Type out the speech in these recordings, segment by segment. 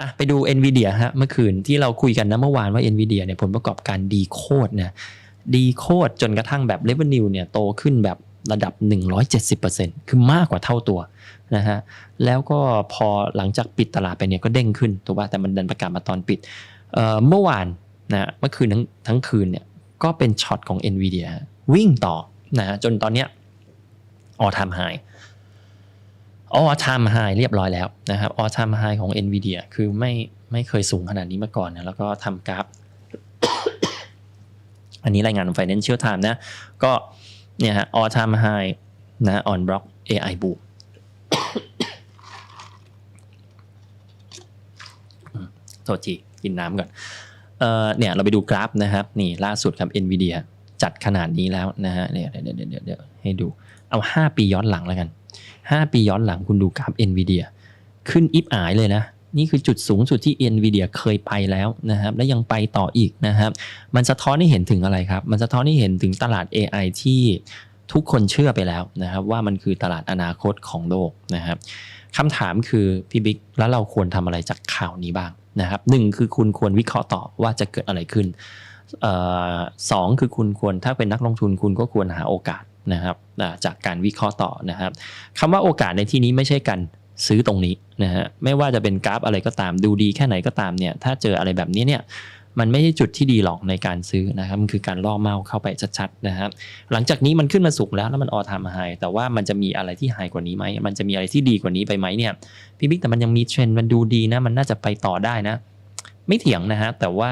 อะไปดู NVIDIA ฮะเมื่อคืนที่เราคุยกันนะเมื่อวานว่า NVIDIA เนี่ยผลประกอบการดีโคตรนะดีโคตรจนกระทั่งแบบ revenue เนี่ยโตขึ้นแบบระดับ 170%คือมากกว่าเท่าตัวนะฮะแล้วก็พอหลังจากปิดตลาดไปเนี่ยก็เด้งขึ้นถูกป่ะแต่มันดันประกาศมาตอนปิดเเมื่อวานนะเมื่อคืนทั้งทั้งคืนเนี่ยก็เป็นช็อตของ NVIDIA วิ่งต่อนะฮะจนตอนเนี้ย all time high all time high เรียบร้อยแล้วนะครับ all time high ของ NVIDIA คือไม่ไม่เคยสูงขนาดนี้มาก่อนนะแล้วก็ทำกราฟ อันนี้รายงานของ Financial Time นะ ก็เนี่ยฮะ all time high นะ on block AI boom อืมโทษทีกินน้ำก่อนเอ่อเนี่ยเราไปดูกราฟนะครับ นี่ล่าสุดครับ NVIDIA จัดขนาดนี้แล้วนะฮะเดี๋ยวเดี๋ยวเดี๋ยวเดี๋ยวให้ดูเอา 5 ปีย้อนหลังแล้วกัน 5 ปีย้อนหลังคุณดูกราฟ NVIDIA ขึ้นอิบอายเลยนะ นี่คือจุดสูงสุดที่ NVIDIA เคยไปแล้วนะครับ และยังไปต่ออีกนะครับ มันสะท้อนให้เห็นถึงอะไรครับ มันสะท้อนให้เห็นถึงตลาด AI ที่ทุกคนเชื่อไปแล้วนะครับ ว่ามันคือตลาดอนาคตของโลกนะครับคำถามคือพี่บิ๊กแล้วเราควรทำอะไรจากข่าวนี้บ้างนะครับหนึ่งคือคุณควรวิเคราะห์ต่อว่าจะเกิดอะไรขึ้น สองคือคุณควรถ้าเป็นนักลงทุนคุณก็ควรหาโอกาสนะครับจากการวิเคราะห์ต่อนะครับคำว่าโอกาสในที่นี้ไม่ใช่การซื้อตรงนี้นะฮะไม่ว่าจะเป็นกราฟอะไรก็ตามดูดีแค่ไหนก็ตามเนี่ยถ้าเจออะไรแบบนี้เนี่ยมันไม่ใช่จุดที่ดีหรอกในการซื้อนะครับมันคือการล่อเมาเข้าไปชัดๆนะครับหลังจากนี้มันขึ้นมาสูงแล้วแล้วมันออทามไฮแต่ว่ามันจะมีอะไรที่ไฮกว่านี้ไหมมันจะมีอะไรที่ดีกว่านี้ไปไหมเนี่ยพี่บิ๊กแต่มันยังมีเทรนด์มันดูดีนะมันน่าจะไปต่อได้นะ ไม่เถียงนะฮะแต่ว่า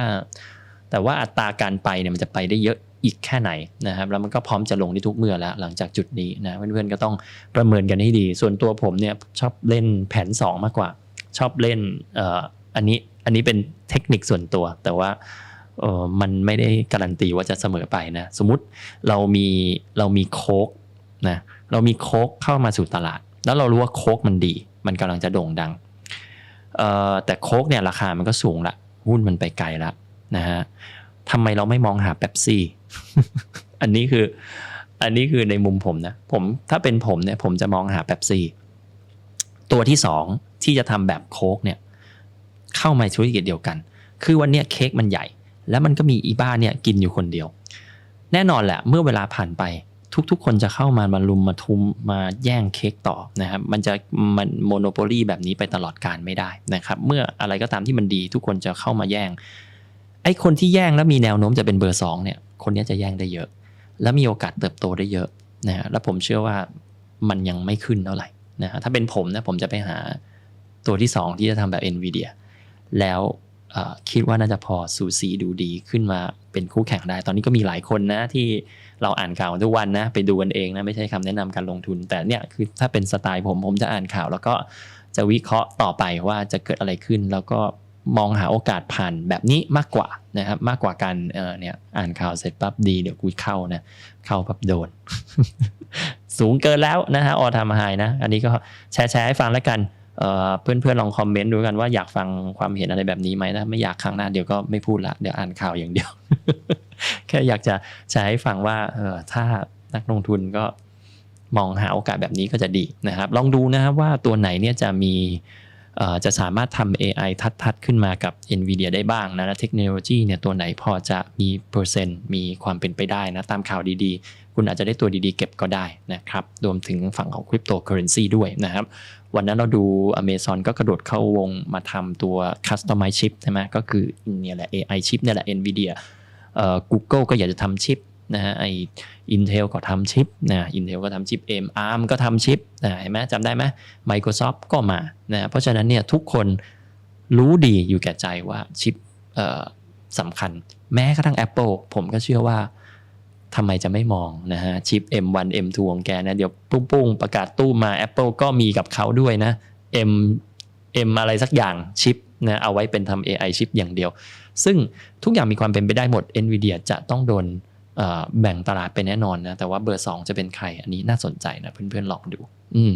แต่ว่าอัตราการไปเนี่ยมันจะไปได้เยอะอีกแค่ไหนนะครับแล้วมันก็พร้อมจะลงได้ทุกเมื่อแล้ว หลังจากจุดนี้นะเพื่อนๆก็ต้องประเมินกันให้ดี ส่วนตัวผมเนี่ยชอบเล่นแผน 2 มากกว่า ชอบเล่นเอ่ออันนี้อันนี้เป็นเทคนิคส่วนตัว แต่ว่าเออมันไม่ได้การันตีว่าจะเสมอไปนะสมมุติเรามีเรามีโค้กนะเรามีโค้กเข้ามาสู่ตลาด แล้วเรารู้ว่าโค้กมันดี มันกำลังจะโด่งดังเอ่อแต่โค้กเนี่ยราคามันก็สูงละหุ้นมันไปไกลละ นะฮะทำไมเราไม่มองหาเ e ปซี่ อันนี้คือ อันนี้คือในมุมผมนะ ผมถ้าเป็นผมเนี่ย ผมจะมองหาเ e ปซี่ ตัวที่สองที่จะทำแบบโค้กเนี่ย เข้ามาธุรกิจเดียวกัน คือวันเนี้ยเค้กมันใหญ่ แล้วมันก็มีอีบ้าเนี่ยกินอยู่คนเดียว แน่นอนแหละ เมื่อเวลาผ่านไปทุกๆ คนจะเข้ามามาลุมมาทุมมาแย่งเค้กต่อนะครับ มันจะมันโมโนโปลีแบบนี้ไปตลอดการไม่ได้นะครับ เมื่ออะไรก็ตามที่มันดีทุกคนจะเข้ามาแย่ง ไอ้คนที่แย่งแล้วมีแนวโน้มจะเป็นเบอร์สองเนี่ย คนนี้จะแย่งได้เยอะ และมีโอกาสเติบโตได้เยอะนะฮะ แล้วผมเชื่อว่ามันยังไม่ขึ้นเท่าไหร่นะฮะ ถ้าเป็นผมนะผมจะไปหาตัวที่2ที่จะทำแบบ NVIDIA แล้วคิดว่าน่าจะพอสูสีดูดีขึ้นมาเป็นคู่แข่งได้ ตอนนี้ก็มีหลายคนนะที่เราอ่านข่าวทุกวันนะ ไปดูกันเองนะ ไม่ใช่คำแนะนำการลงทุน แต่เนี่ยคือถ้าเป็นสไตล์ผมผมจะอ่านข่าว แล้วก็จะวิเคราะห์ต่อไปว่าจะเกิดอะไรขึ้น แล้วก็ มองหาโอกาสผ่านแบบนี้มากกว่านะครับมากกว่าการเออเนี่ยอ่านข่าวเสร็จปั๊บดีเดี๋ยวกูเข้านะเข้าปั๊บโดน สูงเกินแล้วนะฮะออทามไฮนะ อันนี้ก็แชร์แชร์ให้ฟังแล้วกันเอ่อเพื่อนๆลองคอมเมนต์ดูกันว่าอยากฟังความเห็นอะไรแบบนี้ไหมนะไม่อยากครั้งหน้าเดี๋ยวก็ไม่พูดละเดี๋ยวอ่านข่าวอย่างเดียว แค่อยากจะแชร์ให้ฟังว่าเออถ้านักลงทุนก็มองหาโอกาสแบบนี้ก็จะดีนะครับ ลองดูนะครับว่าตัวไหนเนี่ยจะมี จะสามารถทำ AI ทัดๆ ขึ้นมากับ NVIDIA ได้บ้างนะและเทคโนโลยีเนี่ยตัวไหนพอจะมีเปอร์เซ็นต์มีความเป็นไปได้นะตามข่าวดีๆ คุณอาจจะได้ตัวดีๆ เก็บก็ได้นะครับรวมถึงฝั่งของคริปโตเคอเรนซีด้วยนะครับวันนั้นเราดู Amazon ก็กระโดดเข้าวงมาทำตัว Customize Chip ใช่ไหมก็คือเนี่ยแหละ AI chip เนี่ยแหละ NVIDIA เอ่อ Google ก็อยากจะทำชิป นะฮะไอ Intel ก็ทำชิปนะ Intel ก็ทำชิป M ARM ก็ทำชิปนะเห็นไหมจำได้ไหม Microsoft ก็มานะเพราะฉะนั้นเนี่ยทุกคนรู้ดีอยู่แก่ใจว่าชิปสำคัญ แม้กระทั่ง Apple ผมก็เชื่อว่าทำไมจะไม่มองนะฮะชิป M1 M2 ของแกนะ เดี๋ยวปุ้งๆประกาศตู้มา Apple ก็มีกับเขาด้วยนะ M M อะไรสักอย่างชิปนะเอาไว้เป็นทำ AI ชิปอย่างเดียว ซึ่งทุกอย่างมีความเป็นไปได้หมด NVIDIA จะต้องโดน แบ่งตลาดไปแน่นอนนะแต่ว่าเบอร์ 2 จะเป็นใครอันนี้น่าสนใจนะเพื่อนๆลองดู อืม